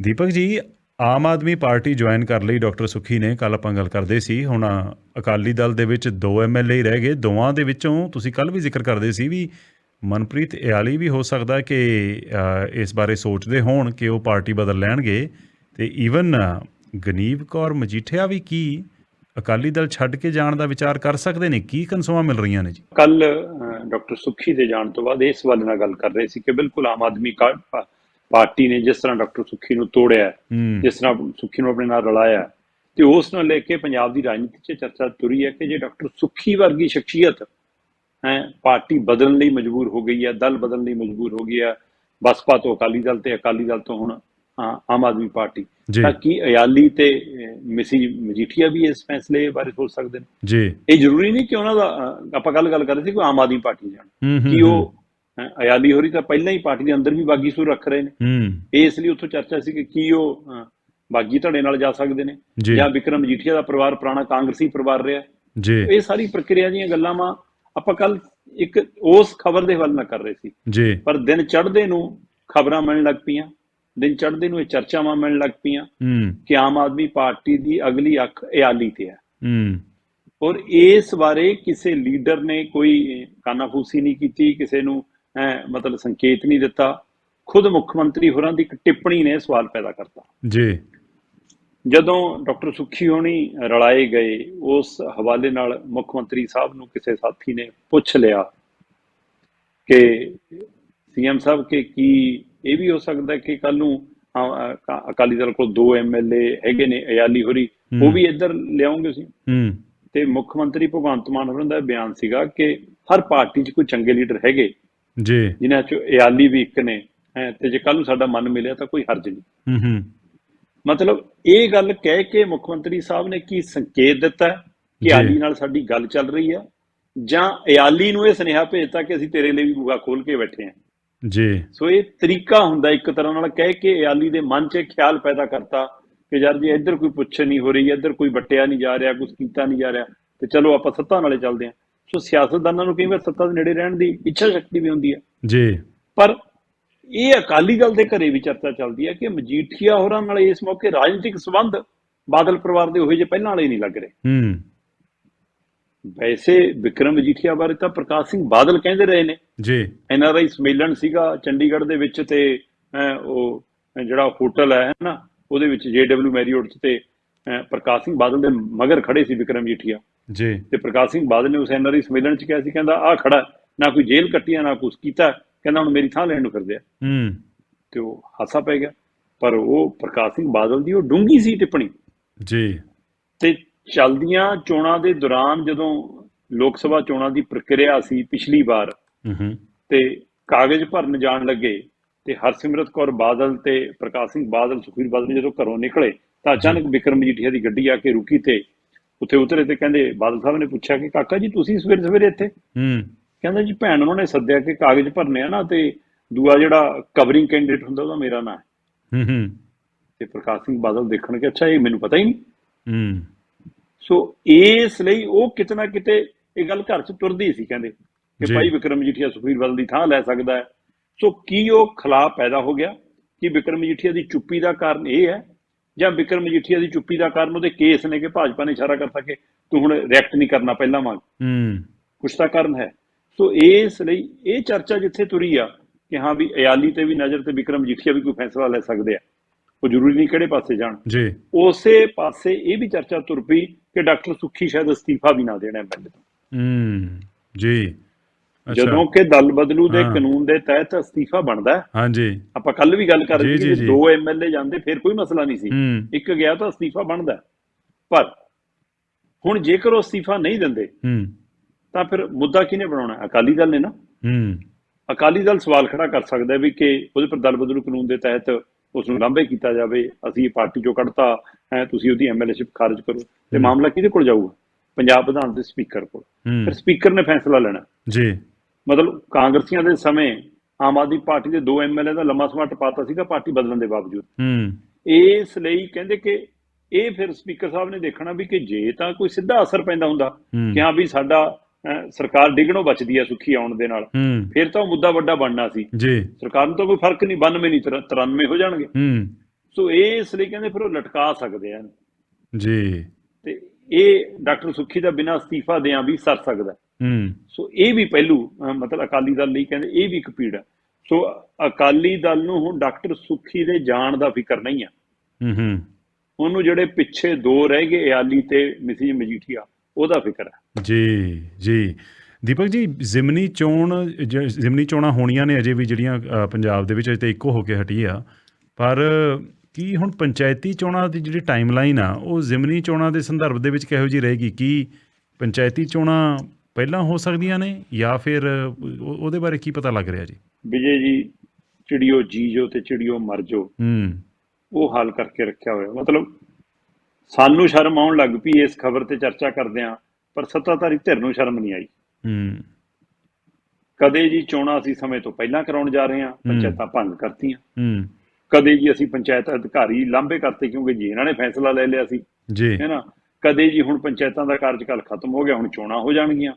ਦੀਪਕ ਜੀ, Aam Aadmi party join ਕਰ ਲਈ ਡਾਕਟਰ ਸੁਖੀ ਨੇ। ਕੱਲ ਆਪਾਂ ਗੱਲ ਕਰਦੇ ਸੀ, ਹੁਣ ਅਕਾਲੀ ਦਲ ਦੇ ਵਿੱਚ ਦੋ ਐਮਐਲਏ ਰਹਿ ਗਏ। ਦੋਵਾਂ ਦੇ ਵਿੱਚੋਂ ਤੁਸੀਂ ਕੱਲ ਵੀ ਜ਼ਿਕਰ ਕਰਦੇ ਸੀ ਵੀ ਮਨਪ੍ਰੀਤ ਇਆਲੀ ਵੀ ਹੋ ਸਕਦਾ ਕਿ ਇਸ ਬਾਰੇ ਸੋਚਦੇ ਹੋਣ ਕਿ ਉਹ ਪਾਰਟੀ ਬਦਲ ਲੈਣਗੇ। ਤੇ ਈਵਨ, ਗਨੀਵ ਕੌਰ ਮਜੀਠੀਆ ਵੀ ਕੀ ਅਕਾਲੀ ਦਲ ਛੱਡ ਕੇ ਜਾਣ ਦਾ ਵਿਚਾਰ ਕਰ ਸਕਦੇ ਨੇ? ਕੀ ਕਨਸੋਆਂ ਮਿਲ ਰਹੀਆਂ ਨੇ ਜੀ? ਕੱਲ ਡਾਕਟਰ ਸੁਖੀ ਦੇ ਜਾਣ ਤੋਂ ਬਾਅਦ ਇਸ ਵੱਲ ਨਾਲ ਗੱਲ ਕਰ ਰਹੇ ਸੀ ਕਿ ਬਿਲਕੁਲ ਆਮ ਆਦਮੀ ਪਾਰਟੀ ਨੇ ਜਿਸ ਤਰ੍ਹਾਂ ਡਾਕਟਰ ਸੁਖੀ ਨੂੰ ਤੋੜਿਆ ਜਿਸ ਤਰ੍ਹਾਂ ਸੁਖੀ ਨੂੰ ਆਪਣੇ ਨਾਲ ਰਲਾਇਆ ਤੇ ਉਸ ਨੂੰ ਲੈ ਕੇ ਪੰਜਾਬ ਦੀ ਰਾਜਨੀਤੀ 'ਚ ਚਰਚਾ ਤੁਰੀ ਹੈ ਕਿ ਜੇ ਡਾਕਟਰ ਸੁਖੀ ਵਰਗੀ ਸ਼ਖਸੀਅਤ ਹੈ ਪਾਰਟੀ ਬਦਲਣ ਲਈ ਮਜਬੂਰ ਹੋ ਗਈ ਹੈ ਦਲ ਬਦਲਣ ਲਈ ਮਜਬੂਰ ਹੋ ਗਈ ਹੈ ਬਸਪਾ ਤੋਂ ਅਕਾਲੀ ਦਲ ਤੇ ਅਕਾਲੀ ਦਲ ਤੋਂ ਹੁਣ ਆਮ ਆਦਮੀ ਪਾਰਟੀ ਤਾਂ ਕੀ ਅਯਾਲੀ ਤੇ ਮਿਸੀ ਮਜੀਠੀਆ ਵੀ ਇਸ ਫੈਸਲੇ ਬਾਰੇ ਸੋਚ ਸਕਦੇ ਨੇ? ਜੀ। ਇਹ ਜ਼ਰੂਰੀ ਨਹੀਂ ਕਿ ਉਹਨਾਂ ਦਾ ਆਪਾਂ ਗੱਲ ਕਰ ਰਹੇ ਸੀ ਕਿ ਆਮ ਆਦਮੀ ਪਾਰਟੀ ਜਾਣ ਕਿ ਉਹ ਅਯਾਲੀ ਹੋਰੀ ਤਾਂ ਪਹਿਲਾਂ ਹੀ ਪਾਰਟੀ ਦੇ ਅੰਦਰ ਵੀ ਬਾਗੀ ਸੂਰ ਰੱਖ ਰਹੇ ਨੇ। ਹੂੰ। ਇਸ ਲਈ ਉੱਥੋਂ ਚਰਚਾ ਸੀ ਕਿ ਕੀ ਉਹ ਬਾਗੀ ਧੜੇ ਨਾਲ ਜਾ ਸਕਦੇ ਨੇ। ਜੀ। ਵਿਕਰਮ ਮਜੀਠੀਆ ਦਾ ਪਰਿਵਾਰ ਪੁਰਾਣਾ ਕਾਂਗਰਸੀ ਪਰਿਵਾਰ ਰਿਹਾ। ਜੀ। ਇਹ ਸਾਰੀ ਪ੍ਰਕਿਰਿਆ ਦੀਆਂ ਗੱਲਾਂ ਵਾ ਆਪਾਂ ਕੱਲ ਇੱਕ ਉਸ ਖਬਰ ਦੇ ਵੱਲ ਨਾ ਕਰ ਰਹੇ ਸੀ। ਜੀ। ਪਰ ਦਿਨ ਚੜ੍ਹਦੇ ਨੂੰ ਖਬਰਾਂ ਮਿਲਣ ਲੱਗ ਪਈਆਂ। ਦਿਨ ਚੜ੍ਹਦੇ ਨੂੰ ਇਹ ਚਰਚਾਵਾਂ ਮਿਲਣ ਲੱਗ ਪਈਆਂ ਹੂੰ। ਕਿ ਆਮ ਆਦਮੀ ਪਾਰਟੀ ਦੀ ਅਗਲੀ ਅੱਖ ਅਯਾਲੀ ਤੇ ਹੈ। ਹੂੰ। ਔਰ ਇਸ ਬਾਰੇ ਕਿਸੇ ਲੀਡਰ ਨੇ ਕੋਈ ਕਾਨਾਫੂਸੀ ਨਹੀਂ ਕੀਤੀ ਕਿਸੇ ਨੂੰ ਮਤਲਬ ਸੰਕੇਤ ਨਹੀਂ ਦਿੱਤਾ। ਖੁਦ ਮੁੱਖ ਮੰਤਰੀ ਹੋਰਾਂ ਦੀ ਇੱਕ ਟਿੱਪਣੀ ਨੇ ਸਵਾਲ ਪੈਦਾ ਕਰਤਾ। ਜੀ। ਜਦੋਂ ਡਾਕਟਰ ਸੁਖੀ ਹੋਣੀ ਰਲਾਏ ਗਏ ਉਸ ਹਵਾਲੇ ਨਾਲ ਮੁੱਖ ਮੰਤਰੀ ਸਾਹਿਬ ਨੂੰ ਕਿਸੇ ਸਾਥੀ ਨੇ ਪੁੱਛ ਲਿਆ ਕਿ ਸੀਐਮ ਸਾਹਿਬ ਕਿ ਕੀ ਇਹ ਵੀ ਹੋ ਸਕਦਾ ਕਿ ਕੱਲ ਨੂੰ ਅਕਾਲੀ ਦਲ ਕੋਲ ਦੋ ਐਮਐਲਏ ਹੈਗੇ ਨੇ ਅਯਾਲੀ ਹੋਰੀ ਉਹ ਵੀ ਇੱਧਰ ਲਿਆਉਂਗੇ ਸੀ ਹੂੰ। ਤੇ ਮੁੱਖ ਮੰਤਰੀ ਭਗਵੰਤ ਮਾਨ ਹੋਰਾਂ ਦਾ ਬਿਆਨ ਸੀਗਾ ਕਿ ਹਰ ਪਾਰਟੀ 'ਚ ਕੋਈ ਚੰਗੇ ਲੀਡਰ ਹੈਗੇ। ਜੀ। ਜਿਨ੍ਹਾਂ 'ਚ ਅਯਾਲੀ ਵੀ ਇੱਕ ਨੇ ਹੈਂ, ਤੇ ਜੇ ਕੱਲ ਨੂੰ ਸਾਡਾ ਮਨ ਮਿਲਿਆ ਤਾਂ ਕੋਈ ਹਰਜ ਨਹੀਂ। ਹੂੰ ਹੂੰ। ਮਤਲਬ ਇਹ ਗੱਲ ਕਹਿ ਕੇ ਮੁੱਖ ਮੰਤਰੀ ਸਾਹਿਬ ਨੇ ਕੀ ਸੰਕੇਤ ਦਿੱਤਾ ਕਿ। ਆਲੀ ਨਾਲ ਸਾਡੀ ਗੱਲ ਚੱਲ ਰਹੀ ਹੈ ਜਾਂ ਅਯਾਲੀ ਨੂੰ ਇਹ ਸੁਨੇਹਾ ਭੇਜਤਾ ਕਿ ਅਸੀਂ ਤੇਰੇ ਲਈ ਵੀ ਬੂਹਾ ਖੋਲ ਕੇ ਬੈਠੇ ਹਾਂ? ਜੀ। ਸੋ ਇਹ ਤਰੀਕਾ ਹੁੰਦਾ ਇੱਕ ਤਰ੍ਹਾਂ ਨਾਲ ਕਹਿ ਕੇ ਅਯਾਲੀ ਦੇ ਮਨ 'ਚ ਇਹ ਖਿਆਲ ਪੈਦਾ ਕਰਤਾ ਕਿ ਯਾਰ ਜੇ ਇੱਧਰ ਕੋਈ ਪੁੱਛ ਨਹੀਂ ਹੋ ਰਹੀ ਇੱਧਰ ਕੋਈ ਵੱਟਿਆ ਨਹੀਂ ਜਾ ਰਿਹਾ ਕੁਝ ਕੀਤਾ ਨਹੀਂ ਜਾ ਰਿਹਾ ਤੇ ਚਲੋ ਆਪਾਂ ਸੱਤਾ ਨਾਲੇ ਚੱਲਦੇ ਹਾਂ। ਸੋ ਸਿਆਸਤਦਾਨਾਂ ਨੂੰ ਕਈ ਵਾਰ ਸੱਤਾ ਦੇ ਨੇੜੇ ਰਹਿਣ ਦੀ ਇੱਛਾ ਸ਼ਕਤੀ ਵੀ ਹੁੰਦੀ ਹੈ। ਜੀ। ਪਰ ਇਹ ਅਕਾਲੀ ਦਲ ਦੇ ਘਰੇ ਵੀ ਚਰਚਾ ਚੱਲਦੀ ਹੈ ਕਿ ਮਜੀਠੀਆ ਹੋਰਾਂ ਨਾਲ ਇਸ ਮੌਕੇ ਰਾਜਨੀਤਿਕ ਸਬੰਧ ਬਾਦਲ ਪਰਿਵਾਰ ਦੇ ਉਹੋ ਜਿਹੇ ਪਹਿਲਾਂ ਵਾਲੇ ਨਹੀਂ ਲੱਗ ਰਹੇ। ਹੂੰ। ਵੈਸੇ ਵਿਕਰਮ ਮਜੀਠੀਆ ਬਾਰੇ ਤਾਂ ਪ੍ਰਕਾਸ਼ ਸਿੰਘ ਬਾਦਲ ਕਹਿੰਦੇ ਰਹੇ ਨੇ। ਜੀ। ਐਨਆਰਆਈ ਸੰਮੇਲਨ ਸੀਗਾ ਚੰਡੀਗੜ੍ਹ ਦੇ ਵਿੱਚ ਤੇ ਉਹ ਜਿਹੜਾ ਹੋਟਲ ਹੈ ਨਾ ਉਹਦੇ ਵਿੱਚ ਜੇਡਬਲਯੂ ਮੈਰੀਓਟ 'ਚ ਤੇ ਪ੍ਰਕਾਸ਼ ਸਿੰਘ ਬਾਦਲ ਦੇ ਮਗਰ ਖੜੇ ਸੀ ਵਿਕਰਮ ਮਜੀਠੀਆ। ਜੀ। ਤੇ ਪ੍ਰਕਾਸ਼ ਸਿੰਘ ਬਾਦਲ ਨੇ ਉਸ ਐਨਆਰਆਈ ਸੰਮੇਲਨ 'ਚ ਕਿਹਾ ਸੀ ਕਹਿੰਦਾ ਆ ਖੜਾ ਨਾ ਕੋਈ ਜੇਲ੍ਹ ਕੱਟੀ ਆ ਨਾ ਕੁਛ ਕੀਤਾ ਕਹਿੰਦਾ ਹੁਣ ਮੇਰੀ ਥਾਂ ਲੈਣ ਨੂੰ ਫਿਰਦੇ ਆ। ਹੂੰ। ਤੇ ਉਹ ਹਾਸਾ ਪੈ ਗਿਆ। ਪਰ ਉਹ ਪ੍ਰਕਾਸ਼ ਸਿੰਘ ਬਾਦਲ ਦੀ ਉਹ ਡੂੰਗੀ ਸੀ ਟਿੱਪਣੀ। ਜੀ। ਤੇ ਚਲਦੀਆਂ ਚੋਣਾਂ ਦੇ ਦੌਰਾਨ ਜਦੋਂ ਲੋਕ ਸਭਾ ਚੋਣਾਂ ਦੀ ਪ੍ਰਕਿਰਿਆ ਸੀ ਪਿਛਲੀ ਵਾਰ ਹੂੰ ਹੂੰ। ਤੇ ਕਾਗਜ਼ ਭਰਨ ਜਾਣ ਲੱਗੇ ਤੇ ਹਰਸਿਮਰਤ ਕੌਰ ਬਾਦਲ ਤੇ ਪ੍ਰਕਾਸ਼ ਸਿੰਘ ਬਾਦਲ ਸੁਖਬੀਰ ਬਾਦਲ ਜਦੋਂ ਘਰੋਂ ਨਿਕਲੇ ਤਾਂ ਅਚਾਨਕ ਵਿਕਰਮ ਮਜੀਠੀਆ ਦੀ ਗੱਡੀ ਆ ਕੇ ਰੁਕੀ ਤੇ ਉੱਥੇ ਉਤਰੇ ਤੇ ਕਹਿੰਦੇ ਬਾਦਲ ਸਾਹਿਬ ਨੇ ਪੁੱਛਿਆ ਕਿ ਕਾਕਾ ਜੀ ਤੁਸੀਂ ਸਵੇਰੇ ਸਵੇਰੇ ਇੱਥੇ? ਹੂੰ। ਕਹਿੰਦਾ ਜੀ ਭੈਣ ਉਹਨਾਂ ਨੇ ਸੱਦਿਆ ਕਿ ਕਾਗਜ਼ ਭਰਨੇ ਆ ਨਾ ਤੇ ਦੂਆ ਜਿਹੜਾ ਕਵਰਿੰਗ ਕੈਂਡੀਡੇਟ ਹੁੰਦਾ ਉਹਦਾ ਮੇਰਾ ਨਾਂ ਹੈ। ਹੂੰ ਹੂੰ। ਤੇ ਪ੍ਰਕਾਸ਼ ਸਿੰਘ ਬਾਦਲ ਦੇਖਣ ਕਿ ਅੱਛਾ ਇਹ ਮੈਨੂੰ ਪਤਾ ਹੀ ਨਹੀਂ। ਹੂੰ। ਸੋ ਇਸ ਲਈ ਉਹ ਕਿਤੇ ਨਾ ਕਿਤੇ ਇਹ ਗੱਲ ਘਰ 'ਚ ਤੁਰਦੀ ਸੀ ਕਹਿੰਦੇ ਕਿ। ਭਾਈ ਵਿਕਰਮ ਮਜੀਠੀਆ ਸੁਖਬੀਰ ਬਾਦਲ ਦੀ ਥਾਂ ਲੈ ਸਕਦਾ ਹੈ। ਸੋ ਕੀ ਉਹ ਖਲਾ ਪੈਦਾ ਹੋ ਗਿਆ? ਕਿ ਵਿਕਰਮ ਮਜੀਠੀਆ ਦੀ ਚੁੱਪੀ ਦਾ ਕਾਰਨ ਇਹ ਹੈ ਜਾਂ ਵਿਕਰਮ ਮਜੀਠੀਆ ਦੀ ਚੁੱਪੀ ਦਾ ਕਾਰਨ ਉਹਦੇ ਕੇਸ ਨੇ ਕਿ ਭਾਜਪਾ ਨੇ ਇਸ਼ਾਰਾ ਕਰਤਾ ਕਿ ਤੂੰ ਹੁਣ ਰਿਐਕਟ ਨਹੀਂ ਕਰਨਾ ਪਹਿਲਾਂ ਵਾਂਗ। ਹੂੰ। ਕੁਛ ਤਾਂ ਕਾਰਨ ਹੈ। ਸੋ ਇਸ ਲਈ ਇਹ ਚਰਚਾ ਜਿੱਥੇ ਤੁਰੀ ਆ ਕਿ ਹਾਂ ਵੀ ਅਯਾਲੀ ਤੇ ਵੀ ਨਜ਼ਰ ਤੇ ਵਿਕਰਮ ਮਜੀਠੀਆ ਵੀ ਕੋਈ ਫੈਸਲਾ ਲੈ ਸਕਦੇ ਆ। ਉਹ ਜ਼ਰੂਰੀ ਨਹੀਂ ਕਿਹੜੇ ਪਾਸੇ ਜਾਣ। ਜੀ। ਉਸੇ ਪਾਸੇ ਇਹ ਵੀ ਚਰਚਾ ਤੁਰ ਪਈ ਕਿ ਡਾਕਟਰ ਸੁੱਖੀ ਸ਼ਾਇਦ ਅਸਤੀਫਾ ਵੀ ਨਾ ਦੇਣਾ ਐਮਐਲਏ ਹੂੰ। ਜੀ। ਜਦੋਂ ਕਿ ਦਲ ਬਦਲੂ ਦੇ। ਕਾਨੂੰਨ ਦੇ ਤਹਿਤ ਅਸਤੀਫਾ ਬਣਦਾ। ਹਾਂਜੀ ਆਪਾਂ ਕੱਲ ਵੀ ਗੱਲ ਕਰ ਰਹੇ ਸੀ ਕਿ। ਦੋ ਐਮਐਲਏ ਜਾਂਦੇ ਫਿਰ ਕੋਈ ਮਸਲਾ ਨਹੀਂ ਸੀ ਇੱਕ ਗਿਆ ਤਾਂ ਅਸਤੀਫਾ ਬਣਦਾ। ਪਰ ਹੁਣ ਜੇਕਰ ਉਹ ਅਸਤੀਫਾ ਨਹੀਂ ਦਿੰਦੇ ਤਾਂ ਫਿਰ ਮੁੱਦਾ ਕਿਹਨੇ ਬਣਾਉਣਾ? ਅਕਾਲੀ ਦਲ ਨੇ ਨਾ ਅਕਾਲੀ ਦਲ ਸਵਾਲ ਖੜਾ ਕਰ ਸਕਦਾ ਵੀ ਕਿ ਉਹਦੇ ਪਰ ਦਲ ਬਦਲੂ ਕਾਨੂੰਨ ਦੇ ਤਹਿਤ ਉਸ ਨੂੰ ਲਾਂਭੇ ਕੀਤਾ ਜਾਵੇ ਅਸੀਂ ਪਾਰਟੀ ਚੋਂ ਕੱਢਤਾ ਹੈ ਤੁਸੀਂ ਉਹਦੀ ਐਮਐਲਏਸ਼ਿਪ ਖਾਰਜ ਕਰੋ ਤੇ। ਮਾਮਲਾ ਕਿਹਦੇ ਕੋਲ ਜਾਊਗਾ ਪੰਜਾਬ ਵਿਧਾਨ ਦੇ ਸਪੀਕਰ ਕੋਲ ਫਿਰ ਸਪੀਕਰ ਨੇ ਫੈਸਲਾ ਲੈਣਾ ਜੀ ਮਤਲਬ ਕਾਂਗਰਸੀਆਂ ਦੇ ਸਮੇਂ ਆਮ ਆਦਮੀ ਪਾਰਟੀ ਦੇ ਦੋ ਐਮਐਲਏ ਦਾ ਲੰਮਾ ਸਮਾਂ ਟਪਾਤਾ ਸੀਗਾ ਪਾਰਟੀ ਬਦਲਣ ਦੇ ਬਾਵਜੂਦ। ਹੂੰ। ਇਸ ਲਈ ਕਹਿੰਦੇ ਕਿ ਇਹ ਫਿਰ ਸਪੀਕਰ ਸਾਹਿਬ ਨੇ ਦੇਖਣਾ ਵੀ ਕਿ ਜੇ ਤਾਂ ਕੋਈ ਸਿੱਧਾ ਅਸਰ ਪੈਂਦਾ ਹੁੰਦਾ ਕਿ ਹਾਂ ਵੀ ਸਾਡਾ ਸਰਕਾਰ ਡਿੱਗਣੋਂ ਬਚਦੀ ਹੈ ਸੁੱਖੀ ਆਉਣ ਦੇ ਨਾਲ। ਫਿਰ ਤਾਂ ਉਹ ਮੁੱਦਾ ਵੱਡਾ ਬਣਨਾ ਸੀ। ਜੀ। ਸਰਕਾਰ ਨੂੰ ਤਾਂ ਕੋਈ ਫ਼ਰਕ ਨਹੀਂ 92 ਨਹੀਂ ਤਰ- 93 ਹੋ ਜਾਣਗੇ। ਹੂੰ। ਸੋ ਇਸ ਲਈ ਕਹਿੰਦੇ ਫਿਰ ਉਹ ਲਟਕਾ ਸਕਦੇ ਆ। ਜੀ। ਤੇ ਇਹ ਡਾਕਟਰ ਸੁੱਖੀ ਦਾ ਬਿਨਾਂ ਅਸਤੀਫਾ ਦਿਆਂ ਵੀ ਸਰ ਸਕਦਾ। ਹੈ। ਸੋ ਇਹ ਵੀ ਪਹਿਲੂ ਮਤਲਬ ਅਕਾਲੀ ਦਲ ਲਈ ਕਹਿੰਦੇ ਇਹ ਵੀ ਇੱਕ ਪੀੜ ਹੈ ਸੋ ਅਕਾਲੀ ਦਲ ਨੂੰ ਹੁਣ ਡਾਕਟਰ ਸੁੱਖੀ ਦੇ ਜਾਣ ਦਾ ਫਿਕਰ ਨਹੀਂ ਹੈ ਹੂੰ ਹੂੰ। ਉਹਨੂੰ ਜਿਹੜੇ ਪਿੱਛੇ ਦੋ ਰਹਿ ਗਏ ਇਆਲੀ ਤੇ ਮਿਸਿਜ ਮਜੀਠੀਆ ਉਹਦਾ ਫਿਕਰ ਹੈ ਜੀ ਜੀ। ਦੀਪਕ ਜੀ ਜ਼ਿਮਨੀ ਚੋਣ ਜ਼ਿਮਨੀ ਚੋਣਾਂ ਹੋਣੀਆਂ ਨੇ ਅਜੇ ਵੀ ਜਿਹੜੀਆਂ ਪੰਜਾਬ ਦੇ ਵਿੱਚ ਅਜੇ ਤਾਂ ਇੱਕੋ ਹੋ ਕੇ ਹਟੀ ਆ। ਪਰ ਕੀ ਹੁਣ ਪੰਚਾਇਤੀ ਚੋਣਾਂ ਦੀ ਜਿਹੜੀ ਟਾਈਮਲਾਈਨ ਆ ਉਹ ਜ਼ਿਮਨੀ ਚੋਣਾਂ ਦੇ ਸੰਦਰਭ ਦੇ ਵਿੱਚ ਕਿਹੋ ਜੀ ਰਹੇਗੀ? ਕੀ ਪੰਚਾਇਤੀ ਚੋਣਾਂ ਪਹਿਲਾਂ ਹੋ ਸਕਦੀਆਂ ਨੇ ਜਾਂ ਫਿਰ ਉਹ- ਉਹਦੇ ਬਾਰੇ ਕੀ ਪਤਾ ਲੱਗ ਰਿਹਾ ਜੀ? ਵਿਜੇ ਜੀ ਚਿੜੀਓ ਜੀ ਜੋ ਤੇ ਚਿੜੀਓ ਮਰ ਜੋ। ਹੂੰ। ਉਹ ਹਾਲ ਕਰਕੇ ਰੱਖਿਆ ਹੋਇਆ। ਮਤਲਬ ਸਾਨੂੰ ਸ਼ਰਮ ਆਉਣ ਲੱਗ ਪਈ ਇਸ ਖਬਰ ਤੇ ਚਰਚਾ ਕਰਦੇ ਆ ਪਰ ਸੱਤਾਧਾਰੀ ਧਿਰ ਨੂੰ ਸ਼ਰਮ ਨਹੀਂ ਆਈ। ਹੂੰ। ਕਦੇ ਜੀ ਚੋਣਾਂ ਅਸੀਂ ਸਮੇਂ ਤੋਂ ਪਹਿਲਾਂ ਕਰਾਉਣ ਜਾ ਰਹੇ ਹਾਂ। ਪੰਚਾਇਤਾਂ ਭੰਗ ਕਰਤੀਆਂ। ਹੂੰ। ਕਦੇ ਜੀ ਅਸੀਂ ਪੰਚਾਇਤ ਅਧਿਕਾਰੀ ਲਾਂਭੇ ਕਰਤੇ ਕਿਉਂਕਿ ਜੀ ਇਹਨਾਂ ਨੇ ਫੈਸਲਾ ਲੈ ਲਿਆ ਸੀ। ਜੀ। ਹੈ ਨਾ? ਕਦੇ ਜੀ ਹੁਣ ਪੰਚਾਇਤਾਂ ਦਾ ਕਾਰਜਕਾਲ ਖਤਮ ਹੋ ਗਿਆ ਹੁਣ ਚੋਣਾਂ ਹੋ ਜਾਣਗੀਆਂ।